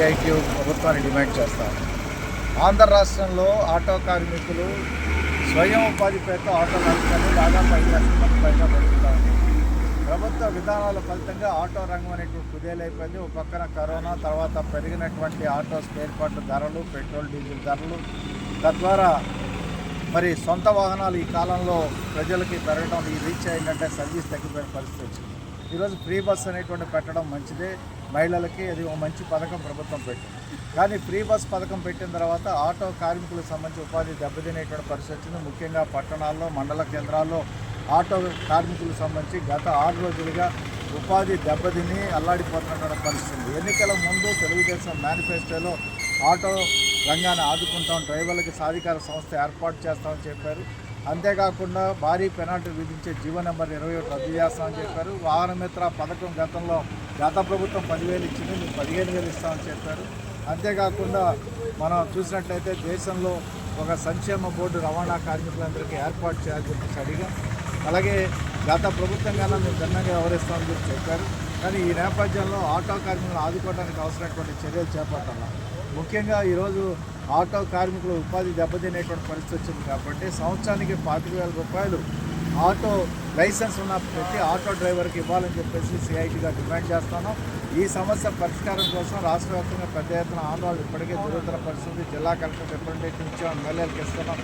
CIT ప్రభుత్వాన్ని demand చేస్తాం ఆంధ్ర రాష్ట్రంలో ఆటో కార్మికులు స్వయం ఉపాధి పేరుతో ఆటో నడుపుకొని దాదాపు ఐదు లక్షల మంది పైగా బతుకుతా ప్రభుత్వ విధానాల ఫలితంగా ఆటో రంగం అనేటువంటి కుదేలైపోయింది. ఒక పక్కన కరోనా తర్వాత పెరిగినటువంటి ఆటో స్పేర్ పార్ట్ ధరలు పెట్రోల్ డీజిల్ ధరలు. తద్వారా మరి సొంత వాహనాలు ఈ కాలంలో ప్రజలకి పెరగడం ఈ రీచ్ అయిందంటే సర్వీస్ తగ్గిపోయిన పరిస్థితి వచ్చింది. ఈరోజు ఫ్రీ బస్ అనేటువంటి పెట్టడం మంచిదే. మహిళలకి అది ఒక మంచి పథకం ప్రభుత్వం పెట్టింది. కానీ ఫ్రీ బస్ పథకం పెట్టిన తర్వాత ఆటో కార్మికులకు సంబంధించి ఉపాధి దెబ్బతినేటువంటి పరిస్థితి వచ్చింది. ముఖ్యంగా పట్టణాల్లో మండల కేంద్రాల్లో ఆటో కార్మికులకు సంబంధించి గత ఆరు రోజులుగా ఉపాధి దెబ్బతిని అల్లాడిపోతున్నటువంటి పరిస్థితి ఎన్నికల ముందు తెలుగుదేశం మేనిఫెస్టోలో ఆటో రంగాన్ని ఆదుకుంటాం డ్రైవర్లకి సాధికార సంస్థ ఏర్పాటు చేస్తామని చెప్పారు. అంతేకాకుండా భారీ పెనాల్టీ విధించే జీవో నెంబర్ ఇరవై ఒకటి రద్దు చేస్తామని చెప్పారు. వాహనమిత్ర పథకం గతంలో గత ప్రభుత్వం పదివేలు ఇచ్చింది మేము పదిహేను వేలు ఇస్తామని చెప్పారు. అంతేకాకుండా మనం చూసినట్లయితే దేశంలో ఒక సంక్షేమ బోర్డు రవాణా కార్మికులందరికీ ఏర్పాటు చేయాలని చెప్పేసి అడిగా. అలాగే గత ప్రభుత్వం కన్నా మేము భిన్నంగా వ్యవహరిస్తామని చెప్పి చెప్పారు. కానీ ఈ నేపథ్యంలో ఆటో కార్మికులను ఆదుకోవడానికి అవసరమైనటువంటి చర్యలు చేపట్టాలి? ముఖ్యంగా ఈరోజు ఆటో కార్మికుల ఉపాధి దెబ్బతినేటువంటి పరిస్థితి వచ్చింది కాబట్టి సంవత్సరానికి పాతిక వేల రూపాయలు ఆటో లైసెన్స్ ఉన్న ప్రతి ఆటో డ్రైవర్కి ఇవ్వాలని చెప్పేసి సిఐటిగా డిమాండ్ చేస్తాను. ఈ సమస్య పరిష్కారం కోసం రాష్ట్ర వ్యాప్తంగా పెద్ద ఎత్తున ఆందోళన ఇప్పటికే దురదర పరిస్థితి జిల్లా కలెక్టర్ రిప్రజెంటేటివ్ ఇచ్చాం ఎమ్మెల్యేలకు ఇస్తున్నాం.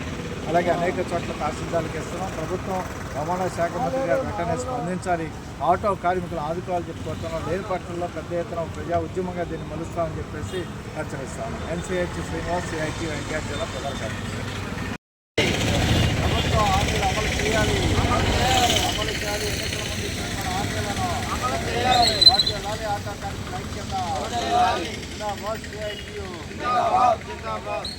అలాగే అనేక చోట్ల తహసీల్దార్లకు ఇస్తున్నాం. ప్రభుత్వం రవాణా శాఖ మంత్రి గారు వెంటనే స్పందించాలి. ఆటో కార్మికులు ఆదుకోవాలని చెప్పుకుంటున్నాం లేని పట్టణంలో పెద్ద ఎత్తున ప్రజా ఉద్యమంగా దీన్ని మలుస్తామని చెప్పేసి హెచ్చరిస్తాను. ఎన్సీహెచ్ శ్రీనివాస్ సిఐటి వెంకయ్య జిల్లా ప్రధాన కార్యక్రమం కార్మికుల ఐక్యత జిందాబాద్ సిఐటియు జిందాబాద్ జిందాబాద్